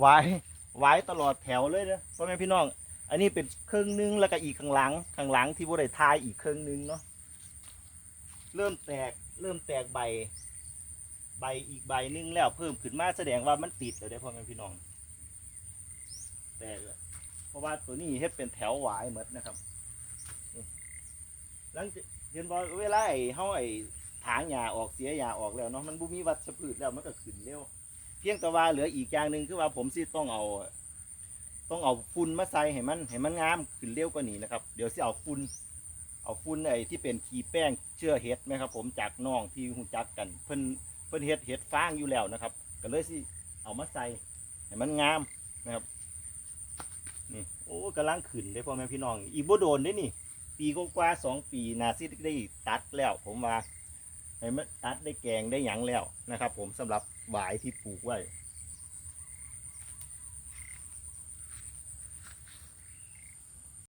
ไว้ไว้ตลอดแถวเลยนะพ่อแม่พี่น้อง อันนี้เป็นเครื่องนึงแล้วก็อีกข้างหลังข้างหลังที่บ่ได้ทายอีกเครื่องนึงเนาะเริ่มแตกเริ่มแตกใบ ใบอีกใบหนึงแล้วเพิ่มขึ้นมาแสดงว่ามันติดเลยได้พ่อแม่พี่น้องแตกแล้วเพราะว่าตัวนี้เฮ็ดเป็นแถวหวายหมดนะครับหลังเห็นบ่เวลาไอ้เฮาไอ้ถางหญ้าออกเสียหญ้าออกแล้วเนาะมันบ่มีวัชพืชแล้วมันก็ขึ้นเร็ว เพียงแต่ว่าเหลืออีกอย่างหนึ่งคือว่าผมสิต้องเอา ต้องเอาฝุ่นมาใส่ให้มันให้มันงามขึ้นเร็วกว่านี้นะครับ เดี๋ยวสิเอาฝุ่นเอาฝุ่นไอ้ที่เป็นขี้แป้งเชื่อเห็ดนะครับ ผมจากน้องที่หูจักกัน เพิ่นเพิ่นเฮ็ดเห็ดฟางอยู่แล้วนะครับ ก็เลยสิเอามาใส่ให้มันงามนะครับนี่โอ้กำลังขึ้นเลยพ่อแม่พี่น้อง อีกบ่โดนได้นี่ ปีกว่าสองปีนาซิได้ตัดแล้ว ผมว่า ให้มันตัดได้แกงได้หยังแล้วนะครับ ผมสำหรับหวายที่ปลูกไว้